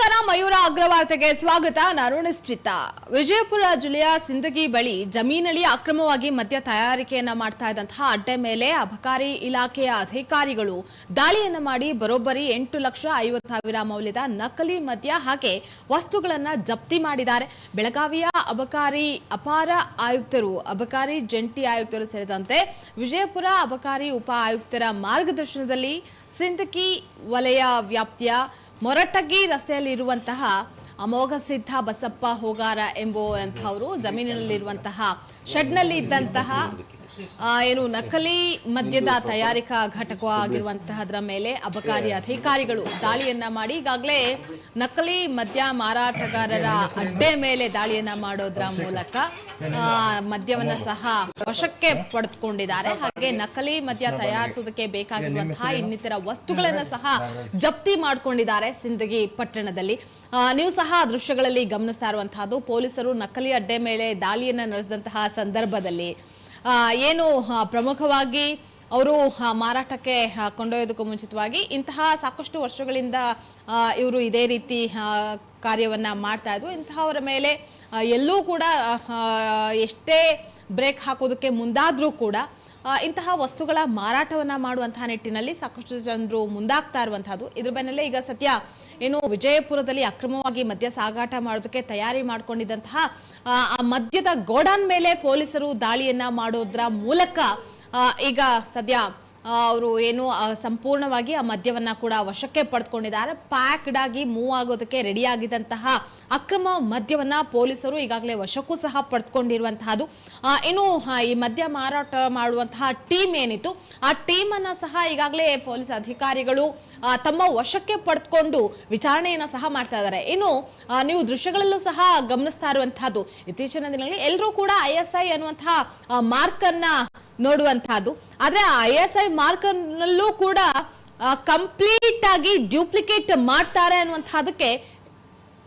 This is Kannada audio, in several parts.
ನಮಸ್ಕಾರ, ಮಯೂರ ಅಗ್ರವಾರ್ತೆಗೆ ಸ್ವಾಗತ. ನಾನು ವಿಜಯಪುರ ಜಿಲ್ಲೆಯ ಸಿಂದಗಿ ಬಳಿ ಜಮೀನಲ್ಲಿ ಅಕ್ರಮವಾಗಿ ಮದ್ಯ ತಯಾರಿಕೆಯನ್ನ ಮಾಡ್ತಾ ಇದ್ದಂತಹ ಅಡ್ಡೆ ಮೇಲೆ ಅಬಕಾರಿ ಇಲಾಖೆಯ ಅಧಿಕಾರಿಗಳು ದಾಳಿಯನ್ನ ಮಾಡಿ ಬರೋಬ್ಬರಿ ಎಂಟು ಲಕ್ಷ ಐವತ್ತು ಸಾವಿರ ಮೌಲ್ಯದ ನಕಲಿ ಮದ್ಯ ಹಾಗೆ ವಸ್ತುಗಳನ್ನ ಜಪ್ತಿ ಮಾಡಿದ್ದಾರೆ. ಬೆಳಗಾವಿಯ ಅಬಕಾರಿ ಅಪಾರ ಆಯುಕ್ತರು, ಅಬಕಾರಿ ಜಂಟಿ ಆಯುಕ್ತರು ಸೇರಿದಂತೆ ವಿಜಯಪುರ ಅಬಕಾರಿ ಉಪ ಆಯುಕ್ತರ ಮಾರ್ಗದರ್ಶನದಲ್ಲಿ ಸಿಂದಕಿ ವಲಯ ವ್ಯಾಪ್ತಿಯ ಮೊರಟಗಿ ರಸ್ತೆಯಲ್ಲಿ ಇರುವಂತಹ ಅಮೋಘ ಸಿದ್ಧ ಬಸಪ್ಪ ಹೋಗಾರ ಎಂಬುವಂಥವರು ಜಮೀನಿನಲ್ಲಿರುವಂತಹ ಶೆಡ್ನಲ್ಲಿ ಇದ್ದಂತಹ ಏನು ನಕಲಿ ಮದ್ಯದ ತಯಾರಿಕಾ ಘಟಕ ಆಗಿರುವಂತಹದ್ರ ಮೇಲೆ ಅಬಕಾರಿ ಅಧಿಕಾರಿಗಳು ದಾಳಿಯನ್ನ ಮಾಡಿ, ಈಗಾಗಲೇ ನಕಲಿ ಮದ್ಯ ಮಾರಾಟಗಾರರ ಅಡ್ಡೆ ಮೇಲೆ ದಾಳಿಯನ್ನ ಮಾಡೋದ್ರ ಮೂಲಕ ಮದ್ಯವನ್ನ ಸಹ ವಶಕ್ಕೆ ಪಡೆದುಕೊಂಡಿದ್ದಾರೆ. ಹಾಗೆ ನಕಲಿ ಮದ್ಯ ತಯಾರಿಸೋದಕ್ಕೆ ಬೇಕಾಗಿರುವಂತಹ ಇನ್ನಿತರ ವಸ್ತುಗಳನ್ನ ಸಹ ಜಪ್ತಿ ಮಾಡಿಕೊಂಡಿದ್ದಾರೆ ಸಿಂದಗಿ ಪಟ್ಟಣದಲ್ಲಿ. ನೀವು ಸಹ ದೃಶ್ಯಗಳಲ್ಲಿ ಗಮನಿಸ್ತಾ ಇರುವಂತಹದ್ದು, ಪೊಲೀಸರು ನಕಲಿ ಅಡ್ಡೆ ಮೇಲೆ ದಾಳಿಯನ್ನ ನಡೆಸಿದಂತಹ ಸಂದರ್ಭದಲ್ಲಿ ಏನು ಪ್ರಮುಖವಾಗಿ ಅವರು ಮಾರಾಟಕ್ಕೆ ಕೊಂಡೊಯ್ಯೋದಕ್ಕೂ ಮುಂಚಿತವಾಗಿ ಇಂತಹ ಸಾಕಷ್ಟು ವರ್ಷಗಳಿಂದ ಇವರು ಇದೇ ರೀತಿ ಕಾರ್ಯವನ್ನು ಮಾಡ್ತಾ ಇದ್ವು ಇಂತಹವರ ಮೇಲೆ ಎಲ್ಲೂ ಕೂಡ ಎಷ್ಟೇ ಬ್ರೇಕ್ ಹಾಕೋದಕ್ಕೆ ಮುಂದಾದರೂ ಕೂಡ ಇಂತಹ ವಸ್ತುಗಳ ಮಾರಾಟವನ್ನು ಮಾಡುವಂತಹ ನಿಟ್ಟಿನಲ್ಲಿ ಸಾಕಷ್ಟು ಜನರು ಮುಂದಾಗ್ತಾ ಇರುವಂತಹದ್ದು. ಇದ್ರ ಬೆನ್ನಲ್ಲೇ ಈಗ ಸದ್ಯ ಏನು ವಿಜಯಪುರದಲ್ಲಿ ಅಕ್ರಮವಾಗಿ ಮದ್ಯ ಸಾಗಾಟ ಮಾಡೋದಕ್ಕೆ ತಯಾರಿ ಮಾಡಿಕೊಂಡಿದ್ದಂತಹ ಆ, ಮದ್ಯದ ಗೋಡಾನ್ ಮೇಲೆ ಪೊಲೀಸರು ದಾಳಿಯನ್ನ ಮಾಡೋದ್ರ ಮೂಲಕ ಈಗ ಸದ್ಯ ಅವರು ಏನು ಸಂಪೂರ್ಣವಾಗಿ ಆ ಮದ್ಯವನ್ನ ಕೂಡ ವಶಕ್ಕೆ ಪಡೆದುಕೊಂಡಿದ್ದಾರೆ ಪ್ಯಾಕ್ಡ್ ಆಗಿ ಮೂವ್ ಆಗೋದಕ್ಕೆ ರೆಡಿ ಆಗಿದ್ದಂತಹ ಅಕ್ರಮ ಮದ್ಯವನ್ನ ಪೊಲೀಸರು ಈಗಾಗಲೇ ವಶಕ್ಕೂ ಸಹ ಪಡೆದುಕೊಂಡಿರುವಂತಹದ್ದು ಆ, ಇನ್ನು ಈ ಮದ್ಯ ಮಾರಾಟ ಮಾಡುವಂತಹ ಟೀಮ್ ಏನಿತ್ತು ಆ ಟೀಮ್ ಅನ್ನ ಸಹ ಈಗಾಗಲೇ ಪೊಲೀಸ್ ಅಧಿಕಾರಿಗಳು ತಮ್ಮ ವಶಕ್ಕೆ ಪಡೆದುಕೊಂಡು ವಿಚಾರಣೆಯನ್ನ ಸಹ ಮಾಡ್ತಾ ಇದ್ದಾರೆ. ಇನ್ನು ನೀವು ದೃಶ್ಯಗಳಲ್ಲೂ ಸಹ ಗಮನಿಸ್ತಾ ಇರುವಂತಹದ್ದು ಇತ್ತೀಚಿನ ದಿನಗಳಲ್ಲಿ ಎಲ್ಲರೂ ಕೂಡ ಐ ಎಸ್ ಐ ಅನ್ನುವಂತಹ ಮಾರ್ಕ್ ಅನ್ನ ನೋಡುವಂತಹದ್ದು. ಆದ್ರೆ ಐ ಎಸ್ ಐ ಮಾರ್ಕ್ ನಲ್ಲೂ ಕೂಡ ಕಂಪ್ಲೀಟ್ ಆಗಿ ಡ್ಯೂಪ್ಲಿಕೇಟ್ ಮಾಡ್ತಾರೆ ಅನ್ನುವಂತಹದಕ್ಕೆ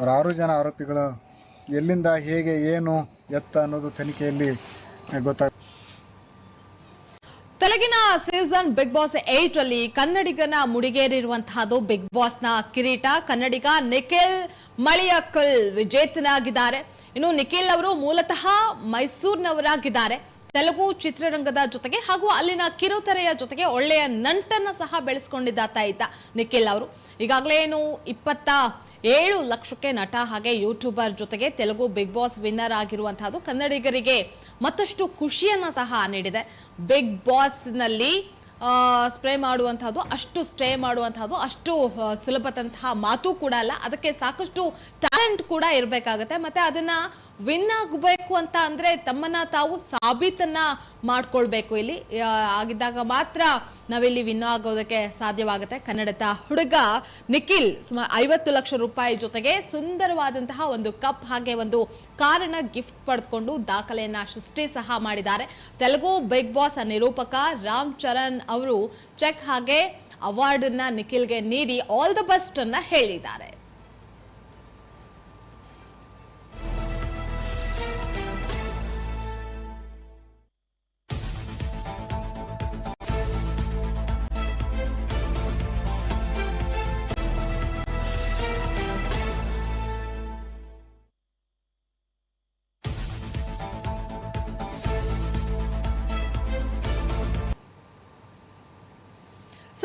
ಅವ್ರ ಜನ ಆರೋಪಿಗಳು ಎಲ್ಲಿಂದ, ಹೇಗೆ, ಏನು ಎತ್ತ ಅನ್ನೋದು ತನಿಖೆಯಲ್ಲಿ ಗೊತ್ತಾಗ ತೆಲಗಿನ ಸೀಸನ್ ಬಿಗ್ ಬಾಸ್ ಏಟ್ ಅಲ್ಲಿ ಕನ್ನಡಿಗನ ಮುಡಿಗೇರಿರುವಂತಹದ್ದು ಬಿಗ್ ಬಾಸ್ನ ಕಿರೀಟ. ಕನ್ನಡಿಗ ನಿಖಿಲ್ ಮಳಿಯಕಲ್ ವಿಜೇತನಾಗಿದ್ದಾರೆ. ಇನ್ನು ನಿಖಿಲ್ ಅವರು ಮೂಲತಃ ಮೈಸೂರಿನವರಾಗಿದ್ದಾರೆ. ತೆಲುಗು ಚಿತ್ರರಂಗದ ಜೊತೆಗೆ ಹಾಗೂ ಅಲ್ಲಿನ ಕಿರುತೆರೆಯ ಜೊತೆಗೆ ಒಳ್ಳೆಯ ನಂಟನ್ನ ಸಹ ಬೆಳೆಸ್ಕೊಂಡಿದ್ದಾತ ಇದ್ದ ನಿಖಿಲ್ ಅವರು. ಈಗಾಗಲೇ ಏನು ಇಪ್ಪತ್ತ ಏಳು ಲಕ್ಷಕ್ಕೆ ನಟ ಹಾಗೆ ಯೂಟ್ಯೂಬರ್ ಜೊತೆಗೆ ತೆಲುಗು ಬಿಗ್ ಬಾಸ್ ವಿನ್ನರ್ ಆಗಿರುವಂತಹದ್ದು ಕನ್ನಡಿಗರಿಗೆ ಮತ್ತಷ್ಟು ಖುಷಿಯನ್ನು ಸಹ ನೀಡಿದೆ. ಬಿಗ್ ಬಾಸ್ನಲ್ಲಿ ಸ್ಪ್ರೇ ಮಾಡುವಂತಹದ್ದು, ಅಷ್ಟು ಸ್ಟೇ ಮಾಡುವಂತಹದ್ದು, ಅಷ್ಟು ಸುಲಭದಂತಹ ಮಾತು ಕೂಡ ಅಲ್ಲ. ಅದಕ್ಕೆ ಸಾಕಷ್ಟು ಟ್ಯಾಲೆಂಟ್ ಕೂಡ ಇರಬೇಕಾಗತ್ತೆ. ಮತ್ತೆ ಅದನ್ನ ವಿನ್ ಆಗಬೇಕು ಅಂತ ಅಂದ್ರೆ ತಮ್ಮನ್ನ ತಾವು ಸಾಬೀತನ್ನ ಮಾಡ್ಕೊಳ್ಬೇಕು. ಇಲ್ಲಿ ಆಗಿದ್ದಾಗ ಮಾತ್ರ ನಾವಿಲ್ಲಿ ವಿನ್ ಆಗೋದಕ್ಕೆ ಸಾಧ್ಯವಾಗುತ್ತೆ. ಕನ್ನಡದ ಹುಡುಗ ನಿಖಿಲ್ ಸುಮಾರು ಐವತ್ತು ಲಕ್ಷ ರೂಪಾಯಿ ಜೊತೆಗೆ ಸುಂದರವಾದಂತಹ ಒಂದು ಕಪ್ ಹಾಗೆ ಒಂದು ಕಾರನ್ನ ಗಿಫ್ಟ್ ಪಡೆದುಕೊಂಡು ದಾಖಲೆಯನ್ನ ಸೃಷ್ಟಿ ಸಹ ಮಾಡಿದ್ದಾರೆ. ತೆಲುಗು ಬಿಗ್ ಬಾಸ್ ನಿರೂಪಕ ರಾಮ್ ಚರಣ್ ಅವರು ಚೆಕ್ ಹಾಗೆ ಅವಾರ್ಡ್ ಅನ್ನ ನಿಖಿಲ್ಗೆ ನೀಡಿ ಆಲ್ ದ ಬೆಸ್ಟ್ ಅನ್ನ ಹೇಳಿದ್ದಾರೆ.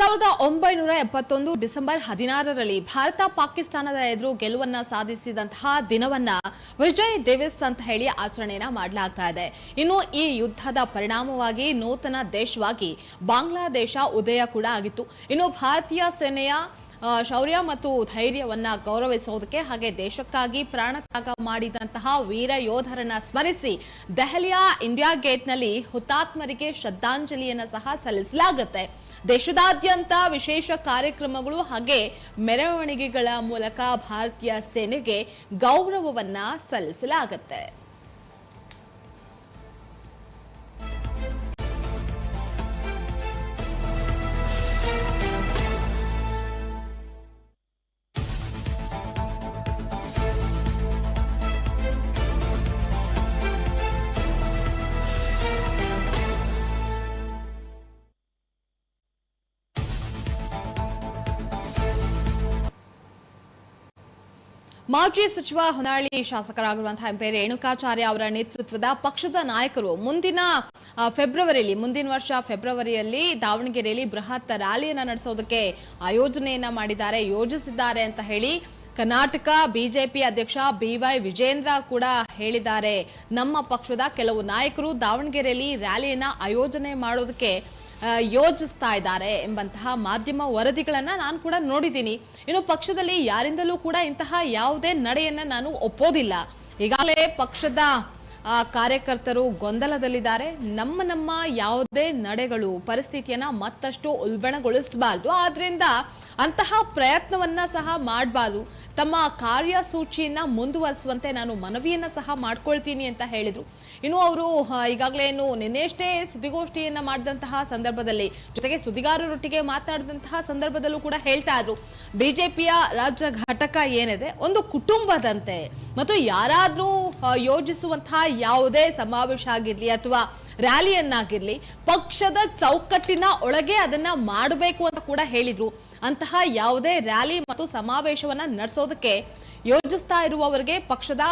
ಸಾವಿರದ ಒಂಬೈನೂರ ಎಪ್ಪತ್ತೊಂದು ಡಿಸೆಂಬರ್ ಹದಿನಾರರಲ್ಲಿ ಭಾರತ ಪಾಕಿಸ್ತಾನದ ಎದುರು ಗೆಲುವನ್ನ ಸಾಧಿಸಿದಂತಹ ದಿನವನ್ನ ವಿಜಯ್ ದಿವಸ್ ಅಂತ ಹೇಳಿ ಆಚರಣೆಯನ್ನ ಮಾಡಲಾಗ್ತಾ ಇದೆ. ಇನ್ನು ಈ ಯುದ್ಧದ ಪರಿಣಾಮವಾಗಿ ನೂತನ ದೇಶವಾಗಿ ಬಾಂಗ್ಲಾದೇಶ ಉದಯ ಕೂಡ ಆಗಿತ್ತು. ಇನ್ನು ಭಾರತೀಯ ಸೇನೆಯ ಶೌರ್ಯ ಮತ್ತು ಧೈರ್ಯವನ್ನ ಗೌರವಿಸೋದಕ್ಕೆ ಹಾಗೆ ದೇಶಕ್ಕಾಗಿ ಪ್ರಾಣತ್ಯಾಗ ಮಾಡಿದಂತಹ ವೀರ ಯೋಧರನ್ನ ಸ್ಮರಿಸಿ ದೆಹಲಿಯ ಇಂಡಿಯಾ ಗೇಟ್ನಲ್ಲಿ ಹುತಾತ್ಮರಿಗೆ ಶ್ರದ್ಧಾಂಜಲಿಯನ್ನು ಸಹ ಸಲ್ಲಿಸಲಾಗುತ್ತೆ. ದೇಶದಾದ್ಯಂತ ವಿಶೇಷ ಕಾರ್ಯಕ್ರಮಗಳು ಹಾಗೆ ಮೆರವಣಿಗೆಗಳ ಮೂಲಕ ಭಾರತೀಯ ಸೇನೆಗೆ ಗೌರವವನ್ನ ಸಲ್ಲಿಸಲಾಗುತ್ತೆ. ಮಾಜಿ ಸಚಿವ ಹೊನ್ನಾಳಿ ಶಾಸಕರಾಗಿರುವಂತಹ ಎಂ ಪಿ ರೇಣುಕಾಚಾರ್ಯ ಅವರ ನೇತೃತ್ವದ ಪಕ್ಷದ ನಾಯಕರು ಮುಂದಿನ ಫೆಬ್ರವರಿಯಲ್ಲಿ, ಮುಂದಿನ ವರ್ಷ ಫೆಬ್ರವರಿಯಲ್ಲಿ ದಾವಣಗೆರೆಯಲ್ಲಿ ಬೃಹತ್ ರ್ಯಾಲಿಯನ್ನು ನಡೆಸೋದಕ್ಕೆ ಆಯೋಜನೆಯನ್ನ ಮಾಡಿದ್ದಾರೆ, ಯೋಜಿಸಿದ್ದಾರೆ ಅಂತ ಹೇಳಿ ಕರ್ನಾಟಕ ಬಿಜೆಪಿ ಅಧ್ಯಕ್ಷ ಬಿವೈ ವಿಜೇಂದ್ರ ಕೂಡ ಹೇಳಿದ್ದಾರೆ. ನಮ್ಮ ಪಕ್ಷದ ಕೆಲವು ನಾಯಕರು ದಾವಣಗೆರೆಯಲ್ಲಿ ರ್ಯಾಲಿಯನ್ನ ಆಯೋಜನೆ ಮಾಡೋದಕ್ಕೆ ಯೋಜಿಸ್ತಾ ಇದ್ದಾರೆ ಎಂಬಂತಹ ಮಾಧ್ಯಮ ವರದಿಗಳನ್ನು ನಾನು ಕೂಡ ನೋಡಿದ್ದೀನಿ. ಇನ್ನು ಪಕ್ಷದಲ್ಲಿ ಯಾರಿಂದಲೂ ಕೂಡ ಇಂತಹ ಯಾವುದೇ ನಡೆಯನ್ನ ನಾನು ಒಪ್ಪೋದಿಲ್ಲ. ಈಗಾಗಲೇ ಪಕ್ಷದ ಕಾರ್ಯಕರ್ತರು ಗೊಂದಲದಲ್ಲಿದ್ದಾರೆ. ನಮ್ಮ ನಮ್ಮ ಯಾವುದೇ ನಡೆಗಳು, ಪರಿಸ್ಥಿತಿಯನ್ನ ಮತ್ತಷ್ಟು ಉಲ್ಬಣಗೊಳಿಸಬಾರ್ದು. ಆದ್ರಿಂದ ಅಂತಹ ಪ್ರಯತ್ನವನ್ನ ಸಹ ಮಾಡಬಾರ್ದು. ತಮ್ಮ ಕಾರ್ಯಸೂಚಿಯನ್ನ ಮುಂದುವರಿಸುವಂತೆ ನಾನು ಮನವಿಯನ್ನ ಸಹ ಮಾಡ್ಕೊಳ್ತೀನಿ ಅಂತ ಹೇಳಿದರು. ಇನ್ನು ಅವರು ಈಗಾಗಲೇ ಏನು ನಿನ್ನೆಷ್ಟೇ ಸುದ್ದಿಗೋಷ್ಠಿಯನ್ನು ಮಾಡಿದಂತಹ ಸಂದರ್ಭದಲ್ಲಿ, ಜೊತೆಗೆ ಸುದ್ದಿಗಾರರೊಟ್ಟಿಗೆ ಮಾತನಾಡಿದಂತಹ ಸಂದರ್ಭದಲ್ಲೂ ಕೂಡ ಹೇಳ್ತಾ ಇದ್ರು. ಬಿಜೆಪಿಯ ರಾಜ್ಯ ಘಟಕ ಏನಿದೆ, ಒಂದು ಕುಟುಂಬದಂತೆ ಮತ್ತು ಯಾರಾದರೂ ಯೋಜಿಸುವಂತಹ ಯಾವುದೇ ಸಮಾವೇಶ ಆಗಿರಲಿ ಅಥವಾ ರ್ಯಾಲಿಯನ್ನಾಗಿರಲಿ, ಪಕ್ಷದ ಚೌಕಟ್ಟಿನ ಒಳಗೆ ಅದನ್ನ ಮಾಡಬೇಕು ಅಂತ ಕೂಡ ಹೇಳಿದ್ರು. ಅಂತಹ ಯಾವುದೇ ರ್ಯಾಲಿ ಮತ್ತು ಸಮಾವೇಶವನ್ನು ನಡೆಸೋದಕ್ಕೆ ಯೋಜಿಸ್ತಾ ಇರುವವರಿಗೆ ಪಕ್ಷದ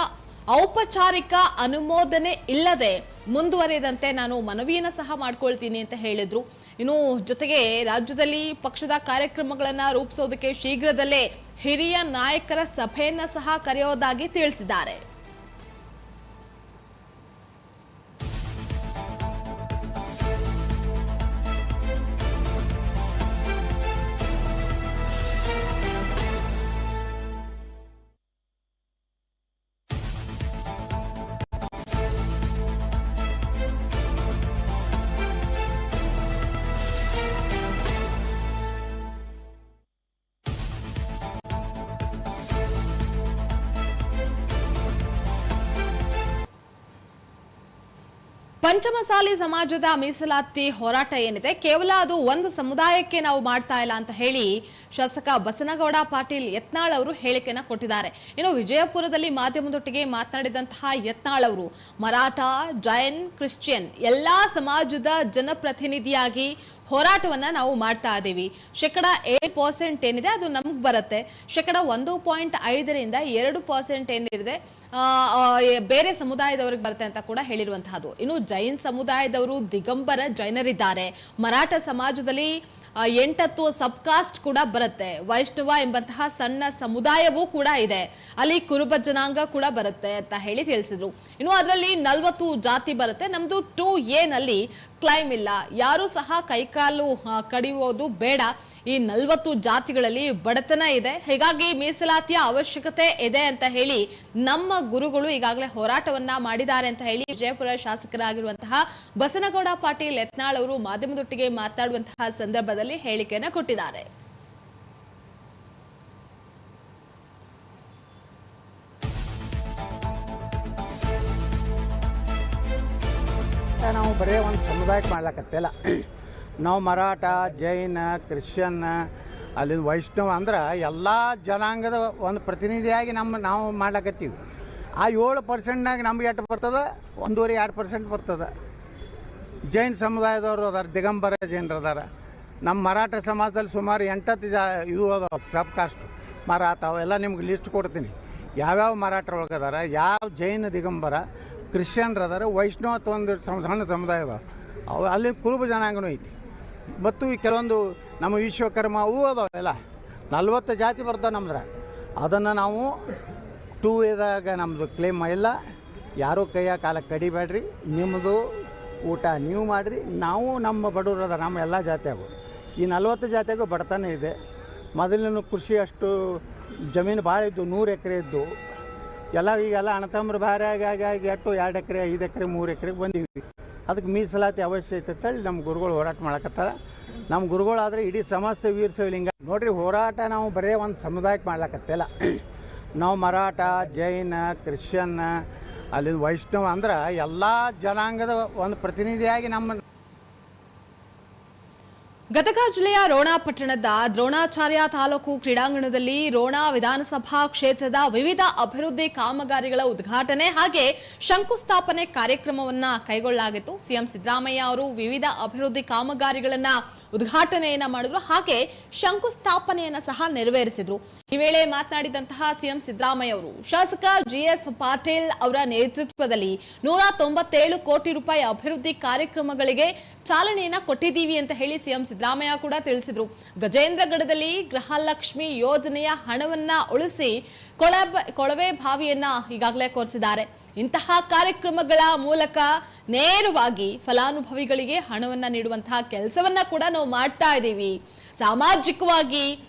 ಔಪಚಾರಿಕ ಅನುಮೋದನೆ ಇಲ್ಲದೆ ಮುಂದುವರೆದಂತೆ ನಾನು ಮನವಿಯನ್ನು ಸಹ ಮಾಡ್ಕೊಳ್ತೀನಿ ಅಂತ ಹೇಳಿದ್ರು. ಇನ್ನು ಜೊತೆಗೆ ರಾಜ್ಯದಲ್ಲಿ ಪಕ್ಷದ ಕಾರ್ಯಕ್ರಮಗಳನ್ನ ರೂಪಿಸೋದಕ್ಕೆ ಶೀಘ್ರದಲ್ಲೇ ಹಿರಿಯ ನಾಯಕರ ಸಭೆಯನ್ನ ಸಹ ಕರೆಯೋದಾಗಿ ತಿಳಿಸಿದ್ದಾರೆ. ಪಂಚಮಸಾಲಿ ಸಮಾಜದ ಮೀಸಲಾತಿ ಹೋರಾಟ ಏನಿದೆ? ಕೇವಲ ಅದು ಒಂದು ಸಮುದಾಯಕ್ಕೆ ನಾವು ಮಾಡ್ತಾ ಇಲ್ಲ ಅಂತ ಹೇಳಿ ಶಾಸಕ ಬಸನಗೌಡ ಪಾಟೀಲ್ ಯತ್ನಾಳ್ ಅವರು ಹೇಳಿಕೆಯನ್ನು ಕೊಟ್ಟಿದ್ದಾರೆ. ಇನ್ನು ವಿಜಯಪುರದಲ್ಲಿ ಮಾಧ್ಯಮದೊಟ್ಟಿಗೆ ಮಾತನಾಡಿದಂತಹ ಯತ್ನಾಳ್ ಅವರು, ಮರಾಠ, ಜೈನ್, ಕ್ರಿಶ್ಚಿಯನ್ ಎಲ್ಲಾ ಸಮಾಜದ ಜನಪ್ರತಿನಿಧಿಯಾಗಿ ಹೋರಾಟವನ್ನ ನಾವು ಮಾಡ್ತಾ ಇದ್ದೀವಿ ಶೇಕಡ ಏಟ್ ಪರ್ಸೆಂಟ್ ಏನಿದೆ ಅದು ನಮಗೆ ಬರುತ್ತೆ. ಶೇಕಡ ಒಂದು ಪಾಯಿಂಟ್ ಐದರಿಂದ ಎರಡು ಪರ್ಸೆಂಟ್ ಏನಿದೆ ಬೇರೆ ಸಮುದಾಯದವ್ರಿಗೆ ಬರುತ್ತೆ ಅಂತ ಕೂಡ ಹೇಳಿರುವಂತಹದ್ದು. ಇನ್ನು ಜೈನ್ ಸಮುದಾಯದವರು ದಿಗಂಬರ ಜೈನರಿದ್ದಾರೆ. ಮರಾಠ ಸಮಾಜದಲ್ಲಿ ಎಂಟತ್ತು ಸಬ್ಕಾಸ್ಟ್ ಕೂಡ ಬರುತ್ತೆ. ವೈಷ್ಣವ ಎಂಬಂತಹ ಸಣ್ಣ ಸಮುದಾಯವೂ ಕೂಡ ಇದೆ. ಅಲ್ಲಿ ಕುರುಬ ಜನಾಂಗ ಕೂಡ ಬರುತ್ತೆ ಅಂತ ಹೇಳಿ ತಿಳಿಸಿದ್ರು. ಇನ್ನು ಅದರಲ್ಲಿ ನಲ್ವತ್ತು ಜಾತಿ ಬರುತ್ತೆ. ನಮ್ದು ಟೂ ನಲ್ಲಿ ಕ್ಲೈಮ್ ಇಲ್ಲ. ಯಾರು ಸಹ ಕೈಕಾಲು ಕಡಿಯೋದು ಬೇಡ. ಈ ನಲ್ವತ್ತು ಜಾತಿಗಳಲ್ಲಿ ಬಡತನ ಇದೆ. ಹೀಗಾಗಿ ಮೀಸಲಾತಿಯ ಅವಶ್ಯಕತೆ ಇದೆ ಅಂತ ಹೇಳಿ ನಮ್ಮ ಗುರುಗಳು ಈಗಾಗಲೇ ಹೋರಾಟವನ್ನ ಮಾಡಿದ್ದಾರೆ ಅಂತ ಹೇಳಿ ವಿಜಯಪುರ ಶಾಸಕರಾಗಿರುವಂತಹ ಬಸನಗೌಡ ಪಾಟೀಲ್ ಯತ್ನಾಳ್ ಅವರು ಮಾಧ್ಯಮದೊಟ್ಟಿಗೆ ಮಾತಾಡುವಂತಹ ಸಂದರ್ಭದಲ್ಲಿ ಹೇಳಿಕೆಯನ್ನು ಕೊಟ್ಟಿದ್ದಾರೆ. ನಾವು ಬರೀ ಒಂದು ಸಮುದಾಯಕ್ಕೆ ಮಾಡ್ಲಕತ್ತಿಲ್ಲ ನಾವು ಮರಾಠ, ಜೈನ, ಕ್ರಿಶ್ಚಿಯನ್ ಅಲ್ಲಿಂದ ವೈಷ್ಣವ ಅಂದ್ರೆ ಎಲ್ಲ ಜನಾಂಗದ ಒಂದು ಪ್ರತಿನಿಧಿಯಾಗಿ ನಮ್ಮ ನಾವು ಮಾಡ್ಲಕತ್ತೀವಿ. ಆ ಏಳು ಪರ್ಸೆಂಟ್ನಾಗ ನಮ್ಗೆ ಎಷ್ಟು ಬರ್ತದೆ? ಒಂದೂವರೆ, ಎರಡು ಪರ್ಸೆಂಟ್ ಬರ್ತದೆ. ಜೈನ್ ಸಮುದಾಯದವರು ಅದಾರ, ದಿಗಂಬರ ಜೈನರು ಅದಾರ. ನಮ್ಮ ಮರಾಠ ಸಮಾಜದಲ್ಲಿ ಸುಮಾರು ಎಂಟತ್ತು ಜಾ ಇದು ಸಬ್ ಕಾಸ್ಟ್ ಮರಾಠ, ಅವೆಲ್ಲ ನಿಮ್ಗೆ ಲಿಸ್ಟ್ ಕೊಡ್ತೀನಿ. ಯಾವ್ಯಾವ ಮರಾಠ ಒಳಗೆ ಅದಾರ, ಯಾವ ಜೈನ, ದಿಗಂಬರ, ಕ್ರಿಶ್ಚಿಯನ್ರು ಅದಾರ, ವೈಷ್ಣವ ಒಂದು ಸಣ್ಣ ಸಮುದಾಯ ಅವು ಅಲ್ಲಿ ಕುರುಬ ಜನಾಂಗನೂ ಐತಿ. ಮತ್ತು ಈ ಕೆಲವೊಂದು ನಮ್ಮ ವಿಶ್ವಕರ್ಮ ಅವು ಅದಾವೆಲ್ಲ ನಲ್ವತ್ತು ಜಾತಿ ಬರ್ತಾವೆ ನಮ್ದ್ರೆ. ಅದನ್ನು ನಾವು ಟೂ ವೇದಾಗ ನಮ್ಮದು ಕ್ಲೇಮ್ ಮಾಡಿಲ್ಲ. ಯಾರೂ ಕೈಯ ಕಾಲ ಕಡಿಬೇಡ್ರಿ. ನಿಮ್ಮದು ಊಟ ನೀವು ಮಾಡಿರಿ. ನಾವು ನಮ್ಮ ಬಡವರದ ನಮ್ಮ ಎಲ್ಲ ಜಾತಿಯಾಗು ಈ ನಲ್ವತ್ತು ಜಾತಿಯಾಗೂ ಬಡತನ ಇದೆ. ಮೊದಲಿನ ಕೃಷಿ ಅಷ್ಟು ಜಮೀನು ಭಾಳ ಇದ್ದು, ನೂರು ಎಕರೆ ಇದ್ದು. ಎಲ್ಲ ಈಗೆಲ್ಲ ಅಣತಂಬ್ರ ಬೇರೆ ಆಗಿ ಆಗಿ ಆಗಿ ಅಟ್ಟು ಎರಡು ಎಕರೆ, ಐದು ಎಕರೆ, ಮೂರು ಎಕರೆಗೆ ಬಂದೀವಿ ಅದಕ್ಕೆ ಮೀಸಲಾತಿ ಅವಶ್ಯ ಐತೆ ಅಂತೇಳಿ ನಮ್ಮ ಗುರುಗಳು ಹೋರಾಟ ಮಾಡಕತ್ತಾರ. ನಮ್ಮ ಗುರುಗಳಾದರೆ ಇಡೀ ಸಮಸ್ತ ವೀರ ಶಿವಲಿಂಗ ನೋಡ್ರಿ ಹೋರಾಟ ನಾವು ಬರೀ ಒಂದು ಸಮುದಾಯಕ್ಕೆ ಮಾಡ್ಲಕತ್ತಿಲ್ಲ. ನಾವು ಮರಾಠ, ಜೈನ, ಕ್ರಿಶ್ಚಿಯನ್ ಅಲ್ಲಿ ವೈಷ್ಣವ ಅಂದ್ರೆ ಎಲ್ಲ ಜನಾಂಗದ ಒಂದು ಪ್ರತಿನಿಧಿಯಾಗಿ ನಮ್ಮ ಗದಗ ಜಿಲ್ಲೆಯ ರೋಣ ಪಟ್ಟಣದ ದ್ರೋಣಾಚಾರ್ಯ ತಾಲೂಕು ಕ್ರೀಡಾಂಗಣದಲ್ಲಿ ರೋಣ ವಿಧಾನಸಭಾ ಕ್ಷೇತ್ರದ ವಿವಿಧ ಅಭಿವೃದ್ಧಿ ಕಾಮಗಾರಿಗಳ ಉದ್ಘಾಟನೆ ಹಾಗೆ ಶಂಕುಸ್ಥಾಪನೆ ಕಾರ್ಯಕ್ರಮವನ್ನ ಕೈಗೊಳ್ಳಲಾಗಿತ್ತು. ಸಿಎಂ ಸಿದ್ದರಾಮಯ್ಯ ಅವರು ವಿವಿಧ ಅಭಿವೃದ್ಧಿ ಕಾಮಗಾರಿಗಳನ್ನ ಉದ್ಘಾಟನೆಯನ್ನ ಮಾಡಿದ್ರು. ಹಾಗೆ ಶಂಕುಸ್ಥಾಪನೆಯನ್ನ ಸಹ ನೆರವೇರಿಸಿದ್ರು. ಈ ವೇಳೆ ಮಾತನಾಡಿದಂತಹ ಸಿಎಂ ಸಿದ್ದರಾಮಯ್ಯ ಅವರು, ಶಾಸಕ ಜಿಎಸ್ ಪಾಟೀಲ್ ಅವರ ನೇತೃತ್ವದಲ್ಲಿ ನೂರ ತೊಂಬತ್ತೇಳು ಕೋಟಿ ರೂಪಾಯಿ ಅಭಿವೃದ್ಧಿ ಕಾರ್ಯಕ್ರಮಗಳಿಗೆ ಚಾಲನೆಯನ್ನ ಕೊಟ್ಟಿದ್ದೀವಿ ಅಂತ ಹೇಳಿ ಸಿಎಂ ಸಿದ್ದರಾಮಯ್ಯ ಕೂಡ ತಿಳಿಸಿದ್ರು. ಗಜೇಂದ್ರಗಢದಲ್ಲಿ ಗೃಹಲಕ್ಷ್ಮಿ ಯೋಜನೆಯ ಹಣವನ್ನ ಉಳಿಸಿ ಕೊಳಬ, ಕೊಳವೆ ಬಾವಿಯನ್ನ ಈಗಾಗಲೇ ಕೊರೆಸಿದ್ದಾರೆ. ಇಂತಹ ಕಾರ್ಯಕ್ರಮಗಳ ಮೂಲಕ ನೇರವಾಗಿ ಫಲಾನುಭವಿಗಳಿಗೆ ಹಣವನ್ನ ನೀಡುವಂತಹ ಕೆಲಸವನ್ನ ಕೂಡ ನಾವು ಮಾಡ್ತಾ ಇದ್ದೀವಿ. ಸಾಮಾಜಿಕವಾಗಿ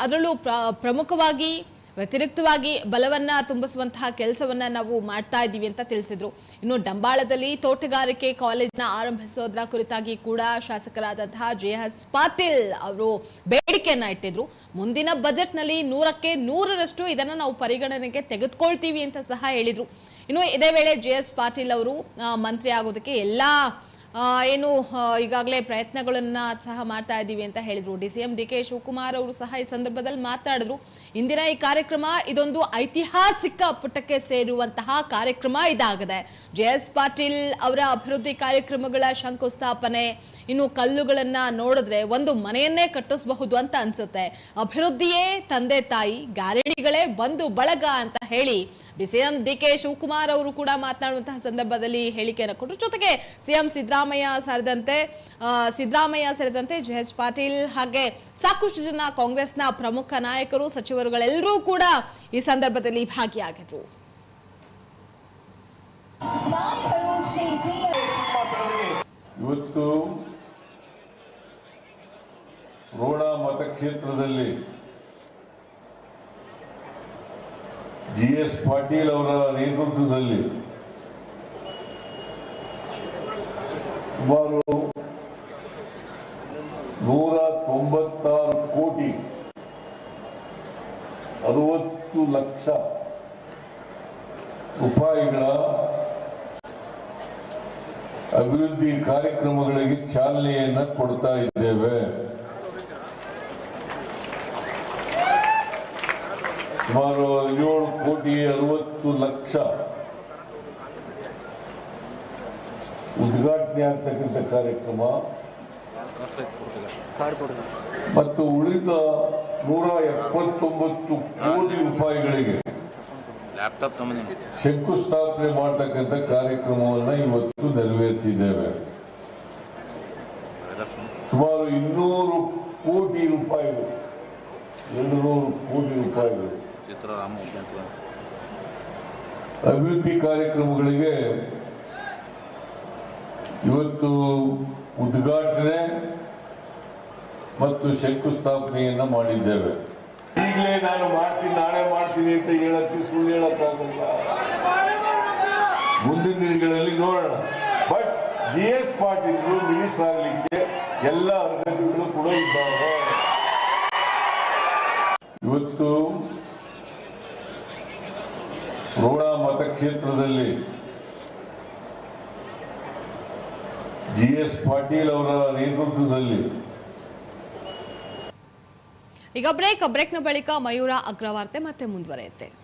ಅದರಲ್ಲೂ ಪ್ರ- ಪ್ರಮುಖವಾಗಿ ವ್ಯತಿರಿಕ್ತವಾಗಿ ಬಲವನ್ನ ತುಂಬಿಸುವಂತಹ ಕೆಲಸವನ್ನ ನಾವು ಮಾಡ್ತಾ ಇದ್ದೀವಿ ಅಂತ ತಿಳಿಸಿದ್ರು. ಇನ್ನು ಡಂಬಾಳದಲ್ಲಿ ತೋಟಗಾರಿಕೆ ಕಾಲೇಜ್ನ ಆರಂಭಿಸೋದ್ರ ಕುರಿತಾಗಿ ಕೂಡ ಶಾಸಕರಾದಂತಹ ಜೆ ಎಸ್ ಪಾಟೀಲ್ ಅವರು ಬೇಡಿಕೆಯನ್ನ ಇಟ್ಟಿದ್ರು. ಮುಂದಿನ ಬಜೆಟ್ನಲ್ಲಿ ನೂರಕ್ಕೆ ನೂರರಷ್ಟು ಇದನ್ನ ನಾವು ಪರಿಗಣನೆಗೆ ತೆಗೆದುಕೊಳ್ತೀವಿ ಅಂತ ಸಹ ಹೇಳಿದ್ರು. ಇನ್ನು ಇದೇ ವೇಳೆ ಜೆ ಎಸ್ ಪಾಟೀಲ್ ಅವರು ಮಂತ್ರಿ ಆಗೋದಕ್ಕೆ ಎಲ್ಲ ಏನು ಈಗಾಗಲೇ ಪ್ರಯತ್ನಗಳನ್ನ ಸಹ ಮಾಡ್ತಾ ಇದ್ದೀವಿ ಅಂತ ಹೇಳಿದ್ರು. D C M D K Shivakumar ಅವರು ಸಹ ಈ ಸಂದರ್ಭದಲ್ಲಿ ಮಾತನಾಡಿದ್ರು. ಇಂದಿನ ಈ ಕಾರ್ಯಕ್ರಮ ಇದೊಂದು ಐತಿಹಾಸಿಕ ಪುಟಕ್ಕೆ ಸೇರುವಂತಹ ಕಾರ್ಯಕ್ರಮ ಇದಾಗಿದೆ. ಜೆ ಎಸ್ ಪಾಟೀಲ್ ಅವರ ಅಭಿವೃದ್ಧಿ ಕಾರ್ಯಕ್ರಮಗಳ ಶಂಕುಸ್ಥಾಪನೆ, ಇನ್ನು ಕಲ್ಲುಗಳನ್ನ ನೋಡಿದ್ರೆ ಒಂದು ಮನೆಯನ್ನೇ ಕಟ್ಟಿಸಬಹುದು ಅಂತ ಅನ್ಸುತ್ತೆ. ಅಭಿವೃದ್ಧಿಯೇ ತಂದೆ ತಾಯಿ ಗ್ಯಾರಂಟಿಗಳೇ ಬಂದು ಬಳಗ ಅಂತ ಹೇಳಿ D CM D K Shivakumar ಅವರು ಕೂಡ ಮಾತನಾಡುವಂತಹ ಸಂದರ್ಭದಲ್ಲಿ ಹೇಳಿಕೆಯನ್ನು ಕೊಟ್ಟರು. ಜೊತೆಗೆ ಸಿಎಂ ಸಿದ್ದರಾಮಯ್ಯ ಸೇರಿದಂತೆ ಸಿದ್ದರಾಮಯ್ಯ ಸೇರಿದಂತೆ ಜೆ ಎಚ್ ಪಾಟೀಲ್ ಹಾಗೆ ಸಾಕಷ್ಟು ಜನ ಕಾಂಗ್ರೆಸ್ನ ಪ್ರಮುಖ ನಾಯಕರು ಸಚಿವರುಗಳೆಲ್ಲರೂ ಕೂಡ ಈ ಸಂದರ್ಭದಲ್ಲಿ ಭಾಗಿಯಾಗಿದ್ರು ಇವತ್ತು ರೋಣ ಮತಕ್ಷೇತ್ರದಲ್ಲಿ ಜಿ ಎಸ್ ಪಾಟೀಲ್ ಅವರ ನೇತೃತ್ವದಲ್ಲಿ ಸುಮಾರು ನೂರ ತೊಂಬತ್ತಾರು ಕೋಟಿ ಅರವತ್ತು ಲಕ್ಷ ರೂಪಾಯಿಗಳ ಅಭಿವೃದ್ಧಿ ಕಾರ್ಯಕ್ರಮಗಳಿಗೆ ಚಾಲನೆಯನ್ನ ಕೊಡ್ತಾ ಇದ್ದೇವೆ. ಸುಮಾರು ಹದಿನೇಳು ಕೋಟಿ ಅರವತ್ತು ಲಕ್ಷ ಉದ್ಘಾಟನೆ ಆಗ್ತಕ್ಕಂಥ ಕಾರ್ಯಕ್ರಮ. ಮತ್ತು ಉಳಿದ ನೂರ ಎಪ್ಪತ್ತೊಂಬತ್ತು ಕೋಟಿ ರೂಪಾಯಿಗಳಿಗೆ ಶಂಕುಸ್ಥಾಪನೆ ಮಾಡತಕ್ಕಂಥ ಕಾರ್ಯಕ್ರಮವನ್ನ ಇವತ್ತು ನೆರವೇರಿಸಿದ್ದೇವೆ. ಸುಮಾರು ಇನ್ನೂರು ಕೋಟಿ ರೂಪಾಯಿಗಳು. ಎರಡು ನೂರು ಕೋಟಿ ರೂಪಾಯಿಗಳು. ಅಭಿವೃದ್ಧಿ ಕಾರ್ಯಕ್ರಮಗಳಿಗೆ ಇವತ್ತು ಉದ್ಘಾಟನೆ ಮತ್ತು ಶಂಕುಸ್ಥಾಪನೆಯನ್ನು ಮಾಡಿದ್ದೇವೆ. ಈಗಲೇ ನಾನು ಮಾಡ್ತೀನಿ ನಾಳೆ ಮಾಡ್ತೀನಿ ಅಂತ ಹೇಳಕ್ಕೆ ಸುಳ್ಳು ಹೇಳಕ್ಕಾಗಲ್ಲ ಮುಂದಿನ ದಿನಗಳಲ್ಲಿ ನೋಡೋಣ. But G S Patil minister ಆಗಲಿಕ್ಕೆ ಎಲ್ಲ ಅರ್ಹತೆಗಳು ಕೂಡ ಇದ್ದಾವೆ ಇವತ್ತು ರೋಣ ಮತಕ್ಷೇತ್ರದಲ್ಲಿ ಜಿ ಎಸ್ ಪಾಟೀಲ್ ಅವರ ನೇತೃತ್ವದಲ್ಲಿ ಈಗ ಬ್ರೇಕ್ ಬ್ರೇಕ್ನ ಬಳಿಕ ಮಯೂರ ಅಗ್ರವಾರ್ತೆ ಮತ್ತೆ ಮುಂದುವರಿಯುತ್ತೆ.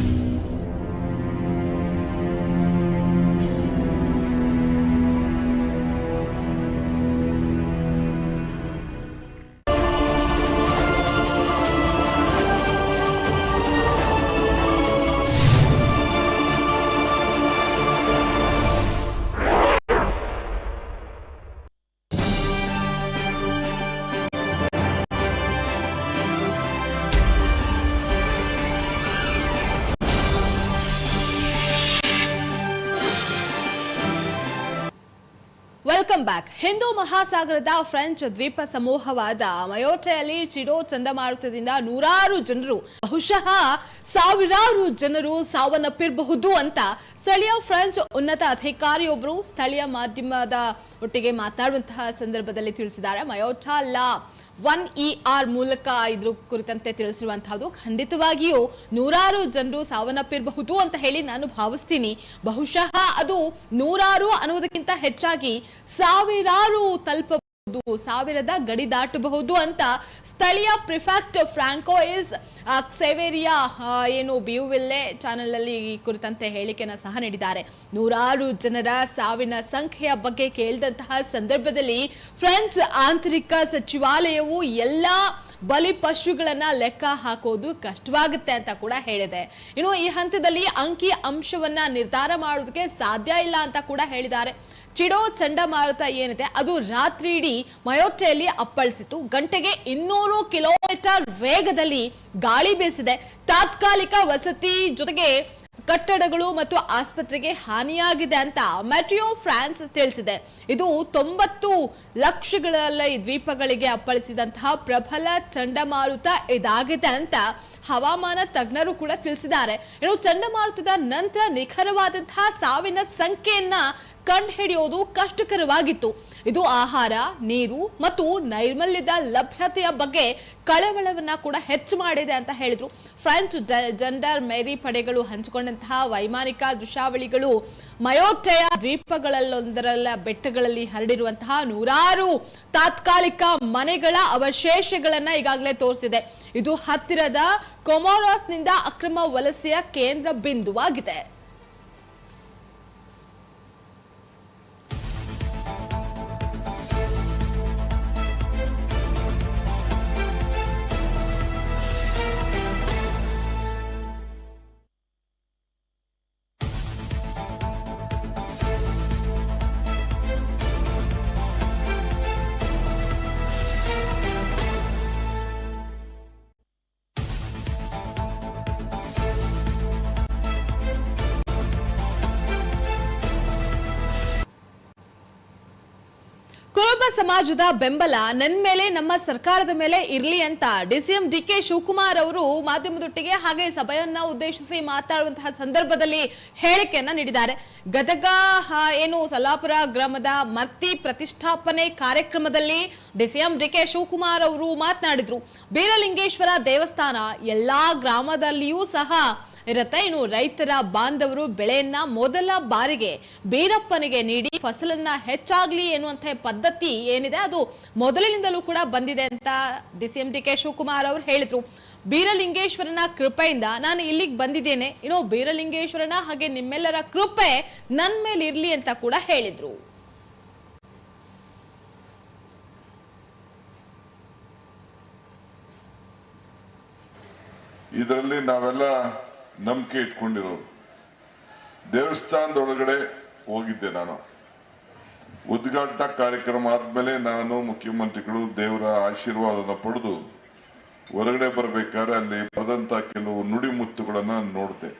ಹಿಂದೂ ಮಹಾಸಾಗರದ ಫ್ರೆಂಚ್ ದ್ವೀಪ ಸಮೂಹವಾದ ಮಯೋಟೆಯಲ್ಲಿ ಚಿಡೋ ಚಂಡಮಾರುತದಿಂದ ನೂರಾರು ಜನರು, ಬಹುಶಃ ಸಾವಿರಾರು ಜನರು ಸಾವನ್ನಪ್ಪಿರಬಹುದು ಅಂತ ಸ್ಥಳೀಯ ಫ್ರೆಂಚ್ ಉನ್ನತ ಅಧಿಕಾರಿಯೊಬ್ಬರು ಸ್ಥಳೀಯ ಮಾಧ್ಯಮದ ಒಟ್ಟಿಗೆ ಮಾತಾಡುವಂತಹ ಸಂದರ್ಭದಲ್ಲಿ ತಿಳಿಸಿದ್ದಾರೆ. ಮಯೋಟಾ ಲಾ ಒನ್ ಇ ಆರ್ ಮೂಲಕ ಇದ್ರ ಕುರಿತಂತೆ ತಿಳಿಸಿರುವಂತಹದ್ದು, ಖಂಡಿತವಾಗಿಯೂ ನೂರಾರು ಜನರು ಸಾವನ್ನಪ್ಪಿರಬಹುದು ಅಂತ ಹೇಳಿ ನಾನು ಭಾವಿಸ್ತೀನಿ. ಬಹುಶಃ ಅದು ನೂರಾರು ಅನ್ನುವುದಕ್ಕಿಂತ ಹೆಚ್ಚಾಗಿ ಸಾವಿರಾರು ತಲುಪಬಹುದು ಸಾವಿರದ ಗಡಿ ದಾಟಬಹುದು ಅಂತ ಸ್ಥಳೀಯ ಪ್ರಿಫೆಕ್ಟ್ ಫ್ರಾಂಕೋ ಇಸ್ ಸೆವೇರಿಯಾ ಏನು ಬಿಯುವಿಲ್ಲೆ ಚಾನೆಲ್ ಅಲ್ಲಿ ಈ ಕುರಿತಂತೆ ಹೇಳಿಕೆಯನ್ನು ಸಹ ನೀಡಿದ್ದಾರೆ. ನೂರಾರು ಜನರ ಸಾವಿನ ಸಂಖ್ಯೆಯ ಬಗ್ಗೆ ಕೇಳಿದಂತಹ ಸಂದರ್ಭದಲ್ಲಿ ಫ್ರೆಂಚ್ ಆಂತರಿಕ ಸಚಿವಾಲಯವು ಎಲ್ಲಾ ಬಲಿ ಪಶುಗಳನ್ನ ಲೆಕ್ಕ ಹಾಕೋದು ಕಷ್ಟವಾಗುತ್ತೆ ಅಂತ ಕೂಡ ಹೇಳಿದೆ. ಇನ್ನು ಈ ಹಂತದಲ್ಲಿ ಅಂಕಿ ಅಂಶವನ್ನ ನಿರ್ಧಾರ ಮಾಡೋದಕ್ಕೆ ಸಾಧ್ಯ ಇಲ್ಲ ಅಂತ ಕೂಡ ಹೇಳಿದ್ದಾರೆ. ಚಿಡೋ ಚಂಡಮಾರುತ ಏನಿದೆ, ಅದು ರಾತ್ರಿ ಇಡೀ ಮಯೋಟೆಯಲ್ಲಿ ಅಪ್ಪಳಿಸಿತು ಗಂಟೆಗೆ ಇನ್ನೂರು ಕಿಲೋಮೀಟರ್ ವೇಗದಲ್ಲಿ ಗಾಳಿ ಬೀಸಿದೆ. ತಾತ್ಕಾಲಿಕ ವಸತಿ ಜೊತೆಗೆ ಕಟ್ಟಡಗಳು ಮತ್ತು ಆಸ್ಪತ್ರೆಗೆ ಹಾನಿಯಾಗಿದೆ ಅಂತ ಮೆಟ್ರಿಯೋ ಫ್ರಾನ್ಸ್ ತಿಳಿಸಿದೆ. ಇದು ತೊಂಬತ್ತು ಲಕ್ಷಗಳ ದ್ವೀಪಗಳಿಗೆ ಅಪ್ಪಳಿಸಿದಂತಹ ಪ್ರಬಲ ಚಂಡಮಾರುತ ಇದಾಗಿದೆ ಅಂತ ಹವಾಮಾನ ತಜ್ಞರು ಕೂಡ ತಿಳಿಸಿದ್ದಾರೆ. ಇನ್ನು ಚಂಡಮಾರುತದ ನಂತರ ನಿಖರವಾದಂತಹ ಸಾವಿನ ಸಂಖ್ಯೆಯನ್ನ ಕಂಡುಹಿಡಿಯೋದು ಕಷ್ಟಕರವಾಗಿತ್ತು. ಇದು ಆಹಾರ, ನೀರು ಮತ್ತು ನೈರ್ಮಲ್ಯದ ಲಭ್ಯತೆಯ ಬಗ್ಗೆ ಕಳವಳವನ್ನ ಕೂಡ ಹೆಚ್ಚು ಮಾಡಿದೆ ಅಂತ ಹೇಳಿದ್ರು. ಫ್ರೆಂಚ್ ಜಂಡರ್ ಮೇರಿ ಪಡೆಗಳು ಹಂಚಿಕೊಂಡಂತಹ ವೈಮಾನಿಕ ದೃಶ್ಯಾವಳಿಗಳು ಮಯೋಟೆಯ ದ್ವೀಪಗಳಲ್ಲೊಂದರಲ್ಲ ಬೆಟ್ಟಗಳಲ್ಲಿ ಹರಡಿರುವಂತಹ ನೂರಾರು ತಾತ್ಕಾಲಿಕ ಮನೆಗಳ ಅವಶೇಷಗಳನ್ನ ಈಗಾಗಲೇ ತೋರಿಸಿದೆ. ಇದು ಹತ್ತಿರದ ಕೊಮೋರಾಸ್ನಿಂದ ಅಕ್ರಮ ವಲಸೆಯ ಕೇಂದ್ರ ಬಿಂದುವಾಗಿದೆ. ಸಮಾಜದ ಬೆಂಬಲ ನನ್ನ ಮೇಲೆ, ನಮ್ಮ ಸರ್ಕಾರದ ಮೇಲೆ ಇರಲಿ ಅಂತ ಡಿಸಿಎಂ ಡಿ ಕೆ ಶಿವಕುಮಾರ್ ಅವರು ಮಾಧ್ಯಮದೊಟ್ಟಿಗೆ ಹಾಗೆ ಸಭೆಯನ್ನ ಉದ್ದೇಶಿಸಿ ಮಾತಾಡುವಂತಹ ಸಂದರ್ಭದಲ್ಲಿ ಹೇಳಿಕೆಯನ್ನ ನೀಡಿದ್ದಾರೆ. ಗದಗ ಏನು ಸಲಾಪುರ ಗ್ರಾಮದ ಮರ್ತಿ ಪ್ರತಿಷ್ಠಾಪನೆ ಕಾರ್ಯಕ್ರಮದಲ್ಲಿ ಡಿಸಿಎಂ ಡಿ ಕೆ ಶಿವಕುಮಾರ್ ಅವರು ಮಾತನಾಡಿದ್ರು. ಬೀರಲಿಂಗೇಶ್ವರ ದೇವಸ್ಥಾನ, ಎಲ್ಲಾ ಗ್ರಾಮದಲ್ಲಿಯೂ ಸಹ ಇರುತ್ತೆ. ಇನ್ನು ರೈತರ ಬಾಂಧವರು ಬೆಳೆಯನ್ನ ಮೊದಲ ಬಾರಿಗೆ ಬೀರಪ್ಪನಿಗೆ ನೀಡಿ ಫಸಲನ್ನ ಹೆಚ್ಚಾಗ್ಲಿ ಎನ್ನುವಂತಹ ಪದ್ಧತಿ ಏನಿದೆ, ಅದು ಮೊದಲಿನಿಂದಲೂ ಕೂಡ ಬಂದಿದೆ ಅಂತ D C M D K Shivakumar ಅವರು ಹೇಳಿದ್ರು. ಬೀರಲಿಂಗೇಶ್ವರನ ಕೃಪೆಯಿಂದ ನಾನು ಇಲ್ಲಿಗೆ ಬಂದಿದ್ದೇನೆ. ಇನ್ನು ಬೀರಲಿಂಗೇಶ್ವರನ ಹಾಗೆ ನಿಮ್ಮೆಲ್ಲರ ಕೃಪೆ ನನ್ ಮೇಲೆ ಇರಲಿ ಅಂತ ಕೂಡ ಹೇಳಿದ್ರು. ಇದರಲ್ಲಿ ನಾವೆಲ್ಲ ನಂಬಿಕೆ ಇಟ್ಕೊಂಡಿರೋರು. ದೇವಸ್ಥಾನದೊಳಗಡೆ ಹೋಗಿದ್ದೆ ನಾನು. ಉದ್ಘಾಟನಾ ಕಾರ್ಯಕ್ರಮ ಆದ್ಮೇಲೆ ನಾನು ಮುಖ್ಯಮಂತ್ರಿಗಳು ದೇವರ ಆಶೀರ್ವಾದನ ಪಡೆದು ಹೊರಗಡೆ ಬರಬೇಕಾದ್ರೆ ಅಲ್ಲಿ ಬರೆದಂತ ಕೆಲವು ನುಡಿಮುತ್ತುಗಳನ್ನ ನೋಡಿದೆ.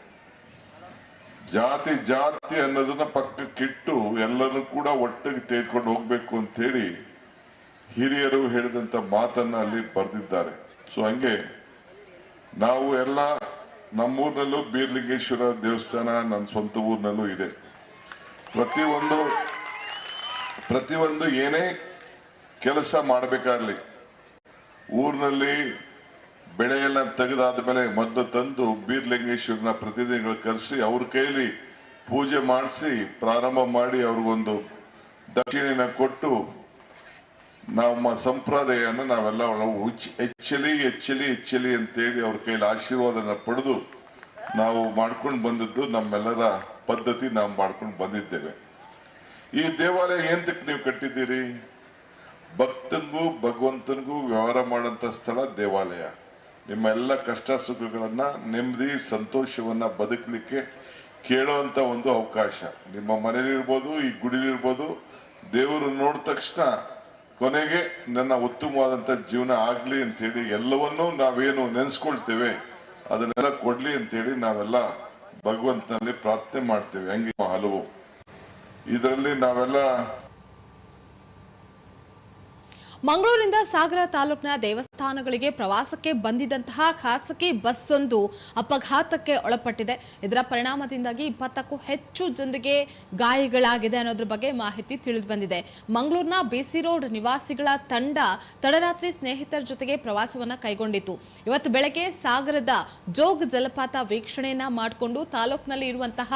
ಜಾತಿ ಜಾತಿ ಅನ್ನೋದನ್ನ ಪಕ್ಕಕ್ಕಿಟ್ಟು ಎಲ್ಲರೂ ಕೂಡ ಒಟ್ಟಿಗೆ ತೆಗೆದುಕೊಂಡು ಹೋಗ್ಬೇಕು ಅಂತ ಹೇಳಿ ಹಿರಿಯರು ಹೇಳಿದಂತ ಮಾತನ್ನ ಅಲ್ಲಿ ಬರೆದಿದ್ದಾರೆ. ಸೊ ಹಂಗೆ ನಾವು ಎಲ್ಲ ನಮ್ಮೂರಿನಲ್ಲೂ ಬೀರ್ಲಿಂಗೇಶ್ವರ ದೇವಸ್ಥಾನ ನನ್ನ ಸ್ವಂತ ಊರಿನಲ್ಲೂ ಇದೆ. ಪ್ರತಿಯೊಂದು ಪ್ರತಿಯೊಂದು ಏನೇ ಕೆಲಸ ಮಾಡಬೇಕಾಗ್ಲಿ, ಊರಿನಲ್ಲಿ ಬೆಳೆಯೆಲ್ಲ ತೆಗೆದಾದ ಮೇಲೆ ಮೊದಲು ತಂದು ಬೀರ್ಲಿಂಗೇಶ್ವರನ ಪ್ರತಿನಿಧಿಗಳು ಕರೆಸಿ ಅವ್ರ ಕೈಲಿ ಪೂಜೆ ಮಾಡಿಸಿ ಪ್ರಾರಂಭ ಮಾಡಿ ಅವ್ರಿಗೊಂದು ದಕ್ಷಿಣೆನ ಕೊಟ್ಟು ನಮ್ಮ ಸಂಪ್ರದಾಯನ ನಾವೆಲ್ಲ ಹೆಚ್ಚಲಿ ಹೆಚ್ಚಲಿ ಹೆಚ್ಚಲಿ ಅಂತೇಳಿ ಅವ್ರ ಕೈಲಿ ಆಶೀರ್ವಾದನ ಪಡೆದು ನಾವು ಮಾಡ್ಕೊಂಡು ಬಂದದ್ದು ನಮ್ಮೆಲ್ಲರ ಪದ್ಧತಿ ನಾವು ಮಾಡ್ಕೊಂಡು ಬಂದಿದ್ದೇವೆ. ಈ ದೇವಾಲಯ ಎಂತಕ್ಕೆ ನೀವು ಕಟ್ಟಿದ್ದೀರಿ? ಭಕ್ತನಿಗೂ ಭಗವಂತನಿಗೂ ವ್ಯವಹಾರ ಮಾಡೋಂಥ ಸ್ಥಳ ದೇವಾಲಯ. ನಿಮ್ಮ ಎಲ್ಲ ಕಷ್ಟ ಸುಖಗಳನ್ನ, ನೆಮ್ಮದಿ, ಸಂತೋಷವನ್ನ ಬದುಕಲಿಕ್ಕೆ ಕೇಳುವಂತ ಒಂದು ಅವಕಾಶ. ನಿಮ್ಮ ಮನೇಲಿರ್ಬೋದು, ಈ ಗುಡಿಲಿರ್ಬೋದು, ದೇವರು ನೋಡಿದ ತಕ್ಷಣ ಕೊನೆಗೆ ನನ್ನ ಉತ್ತಮವಾದಂತ ಜೀವನ ಆಗಲಿ ಅಂತೇಳಿ ಎಲ್ಲವನ್ನೂ ನಾವೇನು ನೆನೆಸ್ಕೊಳ್ತೇವೆ, ಅದನ್ನೆಲ್ಲ ಕೊಡ್ಲಿ ಅಂತೇಳಿ ನಾವೆಲ್ಲ ಭಗವಂತನಲ್ಲಿ ಪ್ರಾರ್ಥನೆ ಮಾಡ್ತೇವೆ. ಹಂಗೆ ಹಲವು. ಇದರಲ್ಲಿ ನಾವೆಲ್ಲ ಮಂಗಳೂರಿನಿಂದ ಸಾಗರ ತಾಲೂಕಿನ ದೇವಸ್ಥಾನಗಳಿಗೆ ಪ್ರವಾಸಕ್ಕೆ ಬಂದಿದ್ದಂತಹ ಖಾಸಗಿ ಬಸ್ ಒಂದು ಅಪಘಾತಕ್ಕೆ ಒಳಪಟ್ಟಿದೆ. ಇದರ ಪರಿಣಾಮದಿಂದಾಗಿ ಇಪ್ಪತ್ತಕ್ಕೂ ಹೆಚ್ಚು ಜನರಿಗೆ ಗಾಯಗಳಾಗಿದೆ ಅನ್ನೋದ್ರ ಬಗ್ಗೆ ಮಾಹಿತಿ ತಿಳಿದು ಬಂದಿದೆ. ಮಂಗಳೂರಿನ ಬಿಸಿ ರೋಡ್ ನಿವಾಸಿಗಳ ತಂಡ ತಡರಾತ್ರಿ ಸ್ನೇಹಿತರ ಜೊತೆಗೆ ಪ್ರವಾಸವನ್ನ ಕೈಗೊಂಡಿತ್ತು. ಇವತ್ತು ಬೆಳಗ್ಗೆ ಸಾಗರದ ಜೋಗ್ ಜಲಪಾತ ವೀಕ್ಷಣೆಯನ್ನ ಮಾಡಿಕೊಂಡು ತಾಲೂಕಿನಲ್ಲಿ ಇರುವಂತಹ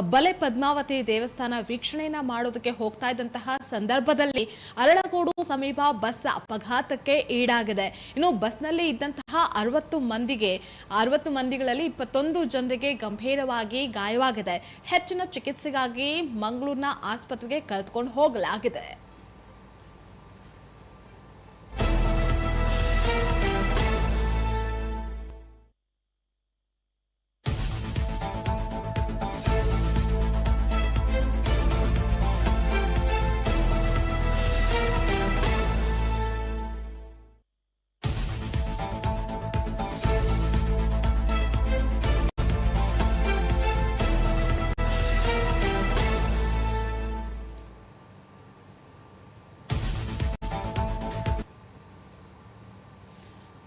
ಬಲೆ ಪದ್ಮಾವತಿ ದೇವಸ್ಥಾನ ವೀಕ್ಷಣೆಯನ್ನ ಮಾಡೋದಕ್ಕೆ ಹೋಗ್ತಾ ಇದ್ದಂತಹ ಸಂದರ್ಭದಲ್ಲಿ ಅರಳಗೋಡು ಸಮೀಪ ಬಸ್ ಅಪಘಾತಕ್ಕೆ ಈಡಾಗಿದೆ. ಇನ್ನು ಬಸ್ನಲ್ಲಿ ಇದ್ದಂತಹ ಅರವತ್ತು ಮಂದಿಗೆ, ಅರವತ್ತು ಮಂದಿಗಳಲ್ಲಿ ಇಪ್ಪತ್ತೊಂದು ಜನರಿಗೆ ಗಂಭೀರವಾಗಿ ಗಾಯವಾಗಿದೆ. ಹೆಚ್ಚಿನ ಚಿಕಿತ್ಸೆಗಾಗಿ ಮಂಗಳೂರಿನ ಆಸ್ಪತ್ರೆಗೆ ಕರೆದುಕೊಂಡು ಹೋಗಲಾಗಿದೆ.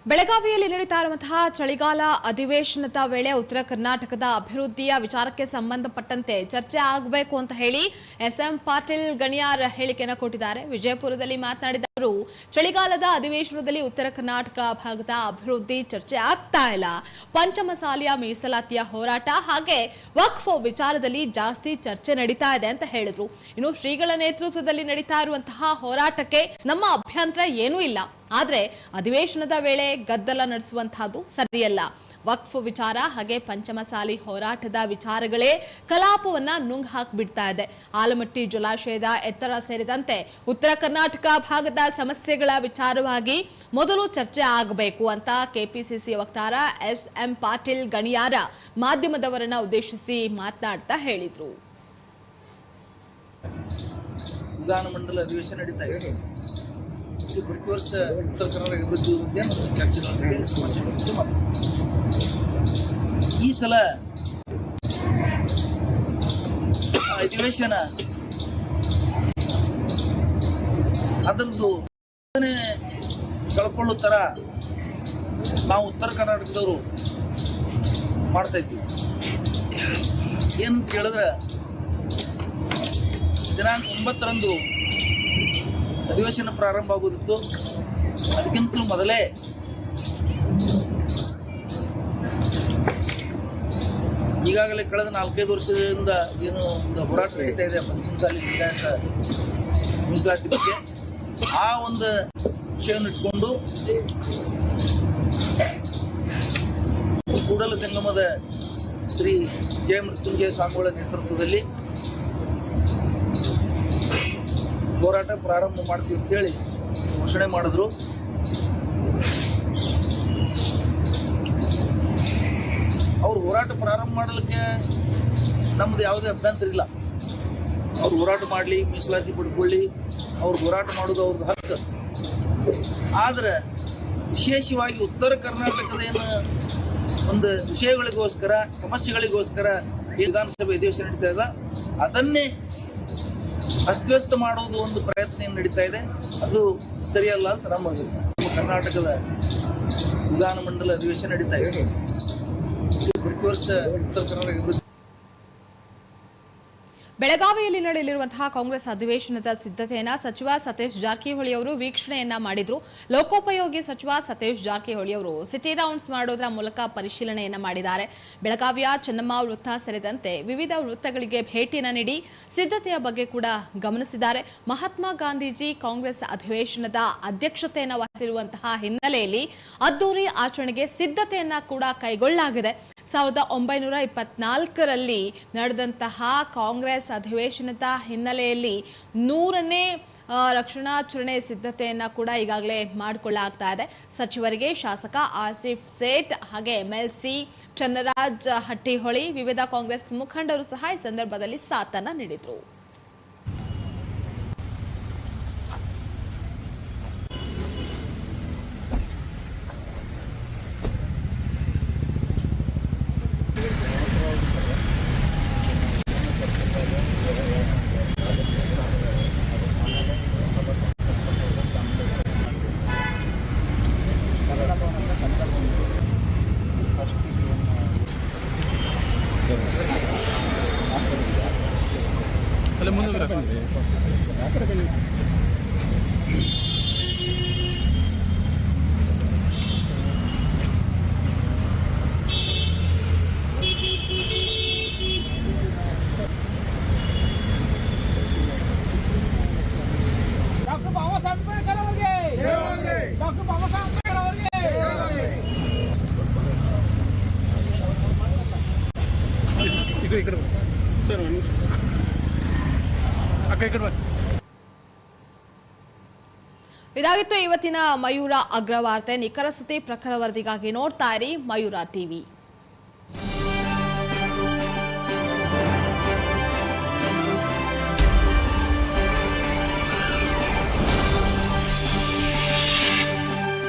ಬೆಳಗಾವಿಯಲ್ಲಿ ನಡೀತಾ ಇರುವಂತಹ ಚಳಿಗಾಲ ಅಧಿವೇಶನದ ವೇಳೆ ಉತ್ತರ ಕರ್ನಾಟಕದ ಅಭಿವೃದ್ಧಿಯ ವಿಚಾರಕ್ಕೆ ಸಂಬಂಧಪಟ್ಟಂತೆ ಚರ್ಚೆ ಆಗಬೇಕು ಅಂತ ಹೇಳಿ ಎಸ್ ಎಂ ಪಾಟೀಲ್ ಗಣಿಯಾರ್ ಹೇಳಿಕೆಯನ್ನು ಕೊಟ್ಟಿದ್ದಾರೆ. ವಿಜಯಪುರದಲ್ಲಿ ಮಾತನಾಡಿದ ಅವರು, ಚಳಿಗಾಲದ ಅಧಿವೇಶನದಲ್ಲಿ ಉತ್ತರ ಕರ್ನಾಟಕ ಭಾಗದ ಅಭಿವೃದ್ಧಿ ಚರ್ಚೆ ಆಗ್ತಾ ಇಲ್ಲ. ಪಂಚಮಸಾಲಿಯ ಮೀಸಲಾತಿಯ ಹೋರಾಟ ಹಾಗೆ ವಕ್ಫ್ ವಿಚಾರದಲ್ಲಿ ಜಾಸ್ತಿ ಚರ್ಚೆ ನಡೀತಾ ಇದೆ ಅಂತ ಹೇಳಿದ್ರು. ಇನ್ನು ಶ್ರೀಗಳ ನೇತೃತ್ವದಲ್ಲಿ ನಡೀತಾ ಇರುವಂತಹ ಹೋರಾಟಕ್ಕೆ ನಮ್ಮ ಅಭ್ಯಂತರ ಏನೂ ಇಲ್ಲ. ಆದ್ರೆ ಅಧಿವೇಶನದ ವೇಳೆ ಗದ್ದಲ ನಡೆಸುವಂತಹದ್ದು ಸರಿಯಲ್ಲ. ವಕ್ಫ್ ವಿಚಾರ ಹಾಗೆ ಪಂಚಮಸಾಲಿ ಹೋರಾಟದ ವಿಚಾರಗಳೇ ಕಲಾಪವನ್ನ ನುಂಗ್ ಹಾಕ್ಬಿಡ್ತಾ ಇದೆ. ಆಲಮಟ್ಟಿ, ಜಲಾಶಯದ ಎತ್ತರ ಸೇರಿದಂತೆ ಉತ್ತರ ಕರ್ನಾಟಕ ಭಾಗದ ಸಮಸ್ಯೆಗಳ ವಿಚಾರವಾಗಿ ಮೊದಲು ಚರ್ಚೆ ಆಗಬೇಕು ಅಂತ ಕೆಪಿಸಿಸಿ ವಕ್ತಾರ ಎಸ್ ಎಂ ಪಾಟೀಲ್ ಗಣಿಯಾರ ಮಾಧ್ಯಮದವರನ್ನ ಉದ್ದೇಶಿಸಿ ಮಾತನಾಡ್ತಾ ಹೇಳಿದ್ರು. ವಿಧಾನಮಂಡಲ ಅಧಿವೇಶನ ನಡೀತಾ ಇದೆ. ಇದು ಪ್ರತಿ ವರ್ಷ ಉತ್ತರ ಕರ್ನಾಟಕ ಅಭಿವೃದ್ಧಿ ಬಗ್ಗೆ ಮತ್ತು ಚರ್ಚೆ ಸಮಸ್ಯೆ ಬಗ್ಗೆ ಮಾತಾಡ್ತಾರೆ. ಈ ಸಲ ಅಧಿವೇಶನ ಅದರದ್ದು ಕಳ್ಕೊಳ್ಳೋ ಥರ ನಾವು ಉತ್ತರ ಕರ್ನಾಟಕದವರು ಮಾಡ್ತಾ ಇದ್ದೀವಿ ಏನಂತ ಹೇಳಿದ್ರೆ ದಿನಾಂಕ ಒಂಬತ್ತರಂದು ಅಧಿವೇಶನ ಪ್ರಾರಂಭ ಆಗೋದಿತ್ತು ಅದಕ್ಕಿಂತಲೂ ಮೊದಲೇ ಈಗಾಗಲೇ ಕಳೆದ ನಾಲ್ಕೈದು ವರ್ಷದಿಂದ ಏನು ಒಂದು ಹೋರಾಟ ನಡೀತಾ ಇದೆ ಪಂಚಮಸಾಲಿ ಲಿಂಗಾಯತ ಮೀಸಲಾತಿ ಬಗ್ಗೆ. ಆ ಒಂದು ವಿಷಯವನ್ನು ಇಟ್ಕೊಂಡು ಕೂಡಲ ಸಂಗಮದ ಶ್ರೀ ಜಯ ಮೃತ್ಯುಂಜಯ ಸ್ವಾಮಿಗಳ ನೇತೃತ್ವದಲ್ಲಿ ಹೋರಾಟ ಪ್ರಾರಂಭ ಮಾಡ್ತೀವಿ ಅಂತೇಳಿ ಘೋಷಣೆ ಮಾಡಿದ್ರು. ಅವ್ರು ಹೋರಾಟ ಪ್ರಾರಂಭ ಮಾಡಲಿಕ್ಕೆ ನಮ್ದು ಯಾವುದೇ ಅಭ್ಯಂತರ ಇಲ್ಲ. ಅವ್ರು ಹೋರಾಟ ಮಾಡಲಿ, ಮೀಸಲಾತಿ ಪಡ್ಕೊಳ್ಳಿ, ಅವ್ರು ಹೋರಾಟ ಮಾಡೋದು ಅವ್ರದ್ದು ಹಕ್ಕು. ಆದರೆ ವಿಶೇಷವಾಗಿ ಉತ್ತರ ಕರ್ನಾಟಕದ ಏನು ಒಂದು ವಿಷಯಗಳಿಗೋಸ್ಕರ, ಸಮಸ್ಯೆಗಳಿಗೋಸ್ಕರ ವಿಧಾನಸಭೆ ಅಧಿವೇಶನ ನಡೀತಾ ಇದೆ, ಅದನ್ನೇ ಅಸ್ತವ್ಯಸ್ತ ಮಾಡುವುದು ಒಂದು ಪ್ರಯತ್ನ ಏನು ನಡೀತಾ ಇದೆ. ಅದು ಸರಿಯಲ್ಲ ಅಂತ ನಮ್ಮ ನಮ್ಮ ಕರ್ನಾಟಕದ ವಿಧಾನಮಂಡಲ ಅಧಿವೇಶನ ನಡೀತಾ ಇದೆ. ಪ್ರತಿ ವರ್ಷ ಉತ್ತರ ಕರ್ನಾಟಕ ಬೆಳಗಾವಿಯಲ್ಲಿ ನಡೆಯಲಿರುವಂತಹ ಕಾಂಗ್ರೆಸ್ ಅಧಿವೇಶನದ ಸಿದ್ಧತೆಯನ್ನ ಸಚಿವ ಸತೀಶ್ ಜಾರಕಿಹೊಳಿ ಅವರು ವೀಕ್ಷಣೆಯನ್ನ ಮಾಡಿದ್ರು. ಲೋಕೋಪಯೋಗಿ ಸಚಿವ ಸತೀಶ್ ಜಾರಕಿಹೊಳಿ ಅವರು ಸಿಟಿ ರೌಂಡ್ಸ್ ಮಾಡೋದ್ರ ಮೂಲಕ ಪರಿಶೀಲನೆಯನ್ನ ಮಾಡಿದ್ದಾರೆ. ಬೆಳಗಾವಿಯ ಚೆನ್ನಮ್ಮ ವೃತ್ತ ಸೇರಿದಂತೆ ವಿವಿಧ ವೃತ್ತಗಳಿಗೆ ಭೇಟಿಯನ್ನ ನೀಡಿ ಸಿದ್ಧತೆಯ ಬಗ್ಗೆ ಕೂಡ ಗಮನಿಸಿದ್ದಾರೆ. ಮಹಾತ್ಮ ಗಾಂಧೀಜಿ ಕಾಂಗ್ರೆಸ್ ಅಧಿವೇಶನದ ಅಧ್ಯಕ್ಷತೆಯನ್ನು ವಹಿಸಿರುವಂತಹ ಹಿನ್ನೆಲೆಯಲ್ಲಿ ಅದ್ದೂರಿ ಆಚರಣೆಗೆ ಸಿದ್ಧತೆಯನ್ನ ಕೂಡ ಕೈಗೊಳ್ಳಲಾಗಿದೆ. ಸಾವಿರದ ಒಂಬೈನೂರ ಇಪ್ಪತ್ನಾಲ್ಕರಲ್ಲಿ ನಡೆದಂತಹ ಕಾಂಗ್ರೆಸ್ ಅಧಿವೇಶನದ ಹಿನ್ನೆಲೆಯಲ್ಲಿ ನೂರನೇ ರಕ್ಷಣಾಚರಣೆ ಸಿದ್ಧತೆಯನ್ನು ಕೂಡ ಈಗಾಗಲೇ ಮಾಡಿಕೊಳ್ಳಲಾಗ್ತಾ ಇದೆ. ಸಚಿವರಿಗೆ ಶಾಸಕ ಆಸಿಫ್ ಸೇಠ್ ಹಾಗೆ ಎಂಎಲ್ಸಿ ಚನ್ನರಾಜ್ ಹಟ್ಟಿಹೊಳಿ, ವಿವಿಧ ಕಾಂಗ್ರೆಸ್ ಮುಖಂಡರು ಸಹ ಈ ಸಂದರ್ಭದಲ್ಲಿ ಸಾಥನ್ನು ನೀಡಿದರು. అలా ముందుకు రాకండి डॉक्टर बाबासाहेब आंबेडकर डॉक्टर बाबासाहेब ಇದಾಗಿತ್ತು. ಇವತ್ತಿನ ಮಯೂರ ಅಗ್ರವಾರ್ತೆ ನಿಖರ ಸುದ್ದಿ ಪ್ರಖರ ವರದಿಗಾಗಿ ನೋಡ್ತಾ ಇರಿ ಮಯೂರ ಟಿವಿ.